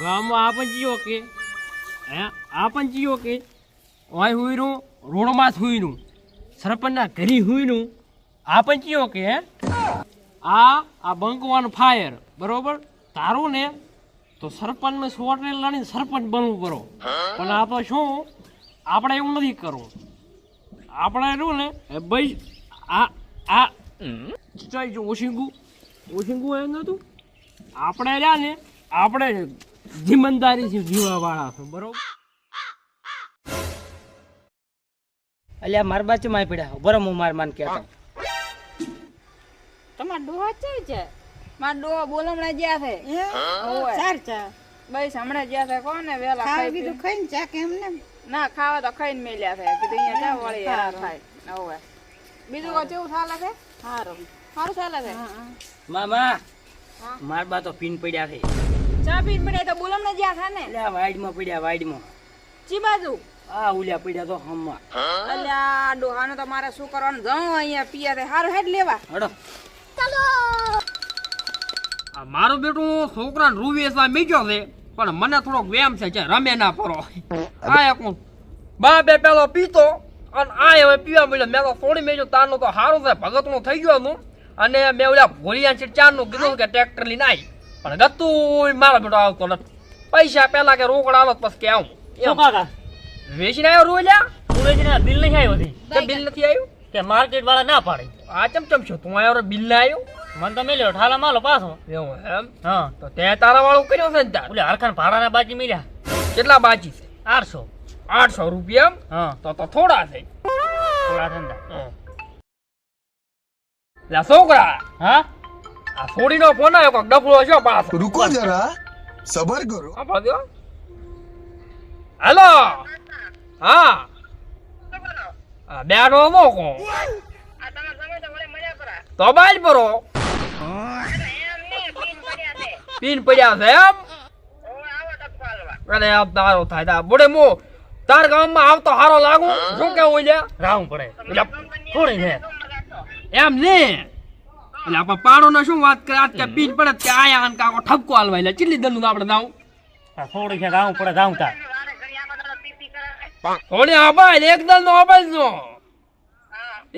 ગામમાં આ પણ કે. હે, આ પણ જીવો કે. વાય હુઈરું, રોડમાં જ હુઈરું. સરપંચના ઘરી હુઈનું આ પણ જીવો કે, હે. આ આ બંકવાનું ફાયર, બરોબર? તારું ને તો સરપંચને સોટને લડીને સરપંચ બનવું કરો પણ આ તો શું? આપણે એવું નથી કરવું. આપણે રહ્યું ને ભાઈ આ આ ચાલ ઓશિંગુ. ઓશિંગુ એમ નતું? આપણે રહ્યા ને આપણે જિમ્મેદારીથી જીવવા વાળા છે બરોબર? અલ્યા માર બાજુ માં પડ્યા બરો હું માર માન કહેતો તમાર ડોહા છે છે માર ડોહા બોલમણા જ્યાં છે. ચાર ચા બસ હમણાં જ્યાં છે કોને? વેલા ખાઈ બીજું ખાઈને ચા કેમ ને? ના ખાવા તો ખાઈને મેલ્યા છે. કીધું અહીંયા ચા વળી યાર થાય ઓવે. બીજું કેવું ચાલે છે સારું. સારું ચાલે છે મામા માર બા તો પીન પડ્યા છે. ચા પીન પડ્યા તો બોલમ ને જ્યાં થા ને અલ્યા વાઈડમાં પડ્યા વાઈડમાં ચી બાજુ? આ ઉલ્યા પડ્યા તો હમમાં અલ્યા ડોહાનો તો મારે શું કરવાનું? જાઉં અહીંયા પિયા તે હારું હેડ લેવા. હડો. આ મારો બેટો છોકરાને રૂ વેચવા મેક્યો છે પણ મને થોડોક વેમ છે રમે ના પરો આ એક બા બે પેલો પીતો અને આ હવે પીવા મળ્યો. મેં તો થોડી મેજો તારનું તો સારું છે. ભગતનો થઈ ગયો હતું અને મેં ઓલા ભોલિયા છે ચારનું કીધું કે ટ્રેક્ટર લઈને આવી પણ ગતું મારો બેટો આવતો નથી. પૈસા પેલા કે રોકડા આવો પછી કે આવું. શું કાકા? વેચીને આવ્યો રૂ લ્યા સુરેશને બિલ નહીં આવ્યો હતી બિલ નથી આવ્યું કે માર્કેટ વાળા ના પાડે. આ ચમચમ છો? તું આવ્યો બિલ ના આવ્યું? મને તો મેલ્યો. ઠાલા માલો પાછો. એવું એમ? હા. તો તે તારા વાળું કર્યો છે ને તાર? ઓલે હરખાન ભાડાના બાજી મળ્યા કેટલા બાજી છે? આઠસો. આઠસો રૂપિયા તો તો થોડા છે થોડા થંડા લા છોકરા હા? આ છોડીનો ફોન આવ્યો કોક ડફળો છે પાછો. રૂકો જરા. સબર કરો. હા ભાગ્યો હેલો. હા. બેનો મોકો. તો બાજ પરો. પીન પડ્યા છે એમ? અરે થાય. તા બોડે મો તાર ગામમાં આવતો હારો લાગુ? શું કેવું હોય રાવું પડે. થોડી છે. એમ નહીં એટલે આપણે પાડો ને શું વાત કરે? આજ કે બીજ પડે કે આયા અને કાકો ઠપકો હાલવા એટલે ચીલી દલનું આપણે દાવું થોડી છે રાવું પડે રાવું તાર. થોડી આબાઈ એક દલ નો આબાઈ નો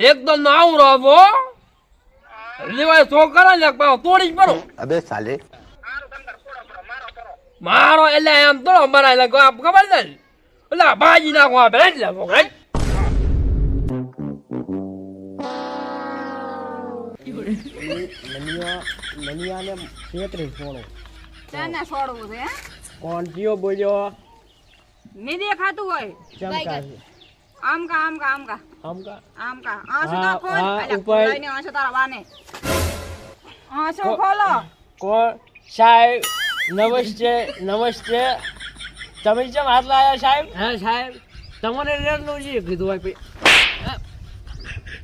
એક દલ નો આવું રહો લેવાય છોકરા ને તોડી જ પડો. અબે સાલે. મારો એટલે એમ તો મારા એટલે ખબર ને? નાખો મનિયાને છેતરી છોડો છોડવું છે કોણ બોલ્યો? નહીં દેખાતું હોય. ચમકા આમ કા આમ કા આમ કા. આમ કા? આમ કા. આંસુ તો ખોલ. અલ્યા. ખોલાઈને આંસુ તારા બાને. આંસુ ખોલો. કોણ સાહેબ નમસ્તે નમસ્તે. તમે જેમ હાથ લાયા સાહેબ? હા સાહેબ. તમારે રેડનું જે કીધું હોય પછી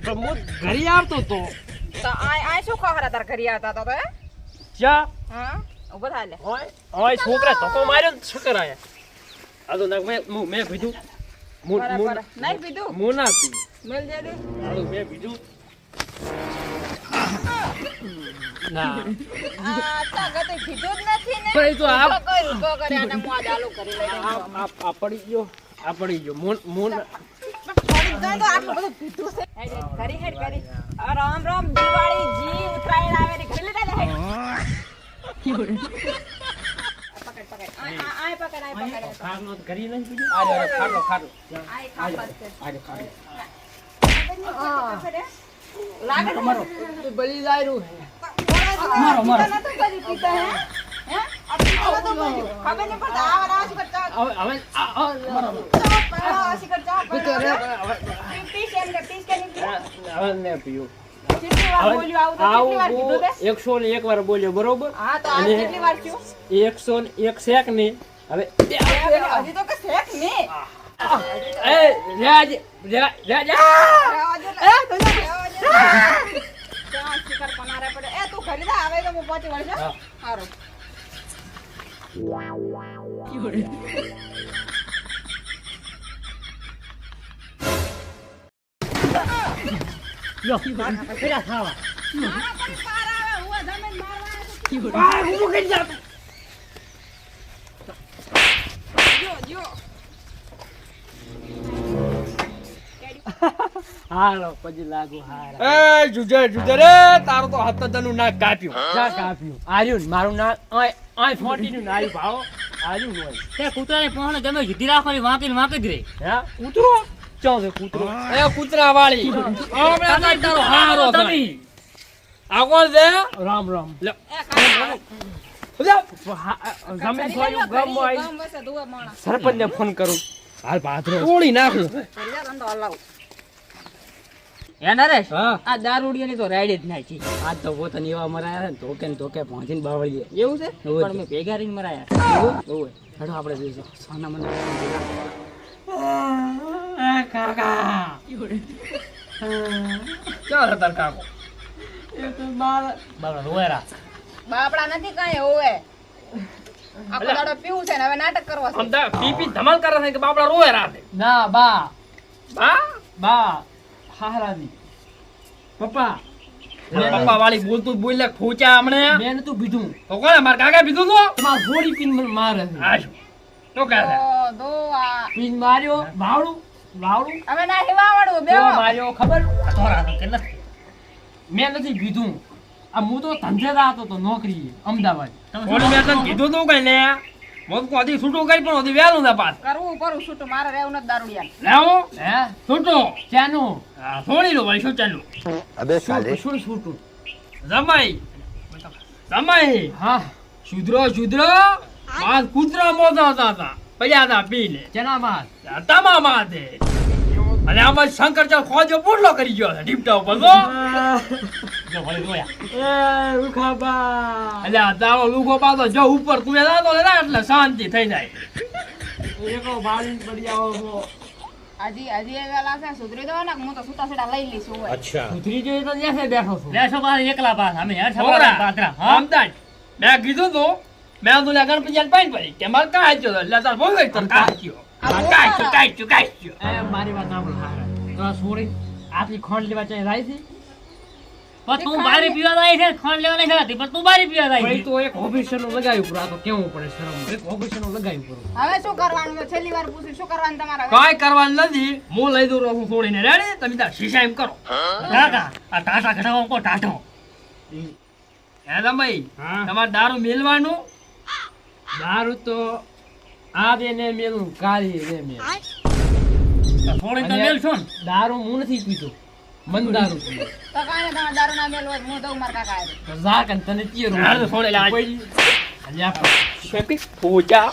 પણ હું ઘરે આવતો તો. તો આ આ શું ખબર તાર ઘરે આવતા તો હે? ચા હા? ઊભો થાલે ઓય ઓય છોકરા ધક્કો માર્યો ને છકર આયા. આ તો મેં હું મેં પીધું મું બરાબર. મું નહીં પીધું મું ના પી મેલ દે દે. મેં પીધું કીધું ને. પણ તો આ તો કર્યું તો કરે અને હું આ કરી લઈ આ આ આ પડી ગયો આ પડી ગયો. મું મું પડી જાય તો આટલું બધું પીધું છે. હેડ, હેડ, કરી હેડ કરી. આ રામ રામ દિવાળી જી ઉતરાયણ આવે ને ઘરે લેતા લે પકડ પકડ તો લાગે બળી જાય રૂ મારો મારો. એકસો ને એક વાર બોલ્યો બરોબર? એકસો ને એક સેક ને હવે હજી તો કે ને. એ રાજ રાજ ત્યાં પનારે પડે એ તું ઘરે જા આવે તો હું પહોંચી વળશે હા. સારું લ્યો કર્યા ખાવા મારા પણ પારા આ ઊભું કરી જા તું. જો હાલો પછી લાગુ હારા. એ જુજે જુજે રે તારો તો હતદનું નાક કાપ્યું જા કાપ્યું આર્યું મારું નામ આય આય ફોટી નું નાયું ભાવ. આર્યું હોય. તે કૂતરાને પહોંચે ગમે જીતી રાખવાની વાંકી ને વાંકી જ હે? કૂતરો? ચો છે કૂતરો? એ કૂતરા વાળી હમણાં તારો હારો તમે. આગળ છે? રામ રામ. લે. સરપંચ ને ફોન કરું. હાલ પાથરો તોડી નાખું. રંડો નરેશ? હા. આ દારૂડિયાની તો રાઈડ જ નાખી આજ તો પોતાની એવા મરાયા ને ધોકે ને ધોકે પહોંચીને બાવળીએ. એવું છે? પણ મેં ભેગા રહીને મરાયા. ઓય હેડો આપણે જઈશું. સોના મને કાકા. ક્યાં હતા કાકો? બાબા રોયરા બાપડા નથી કાંઈ હોવે. આખો દાડો પીવું છે ને હવે નાટક કરવા છે. આમ તો પીપી ધમાલ કરે છે કે બાપડા રોવે રાતે ના બા. હા બા. હારાની પપ્પા. પપ્પા વાળી બોલતું બોલ લે ખોચા હમણે. મેં તું બીધું તો કોણ મારા કાકા બીધું તો? તમાર ગોળી પીન મારે તો કહે છે? દો આ પીન માર્યો. ભાવડું ભાવડું હવે ના હિવાવાળું બે. માર્યો ખબર? થોરા તો કે નથી. મેં નથી પીધું. આ હું તો ધંધેદાર હતો તો નોકરી. અમદાવાદ. મેં તને કીધું તું કઈ લે? મોત કો આદી છૂટો કઈ પણ ઓદી વેલું ના પાસ કરવું કરું છૂટો મારે રહેવું ન દારૂડિયા લાવો હે. છૂટો? ચાનો? હા લો ભાઈ શું ચાનો અબે સાલે શું છૂટો? જમાઈ. જમાઈ. હા. શુદ્રો શુદ્ર. માસ કૂતરા મોતા હતા. પડ્યા હતા પી લે. ચના માસ તમા માથે અને આમાં શંકર ચાલ ખોજો પૂરલો કરી ગયો ડીપટા ઉપર તો જો ભાઈ રોયા એ ઉખાબા. એટલે આ તારો લુગો પાતો જો ઉપર તું એના તો લેના એટલે શાંતિ થઈ જાય. એકો બાળી પડી આવો છો હજી હજી એ સુધરી દો ને હું તો સુતા સુતા લઈ લઈશું સુધરી જોઈએ તો ત્યાં બેઠો છું. લેશો પાસે એકલા પાસ અમે હેઠ પાત્રા આમદાજ મેં કીધું તું મેં તું ગણપતિ પાણી પડી કે મારે કાં હાચ્યો એટલે તાર બોલ તો કાં હાચ્યો કાંઈ છું કાંઈ છું કાંઈ છું એ મારી વાત સાંભળો હારા તો સોરી આપણી ખોંડ લેવા ચાહે જાય છે પણ તું બારી પીવા જાય છે ખોણ લેવા નહીં જતી પણ તું બારી પીવા જાય છે તો એક ઓફિસરનું લગાવ્યું પૂરું તો કેવું પડે શરમ એક ઓફિસરનું લગાવ્યું પૂરું હવે શું કરવાનું છેલ્લી વાર પૂછ્યું શું કરવાનું તમારે હવે? કરવાનું નથી હું લઈ દઉં છું છોડીને રેડી તમે તાર શીશા એમ કરો કાકા આ ટાટા ઘટાવો કો ટાટો ભાઈ તમારે દારૂ મેલવાનું દારૂ તો આ બે ને મેલું કાળી ને મેલ થોડી તો મેલ છો ને. દારૂ હું નથી પીતો. મન દારૂ પીતો તો કાંઈ દારૂ ના મેલ હોય હું દઉં મારા કાકા હારે. જા કન તને ચીરો હાલ તો છોડે લે આજ. પૂજા.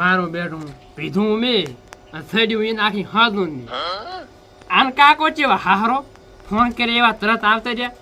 મારું બેઠું પીધું મેં અને થડ્યું એને આખી હાથું નહીં આન કાકો ચેવા હારો ફોન કરે એવા તરત આવતા રહ્યા?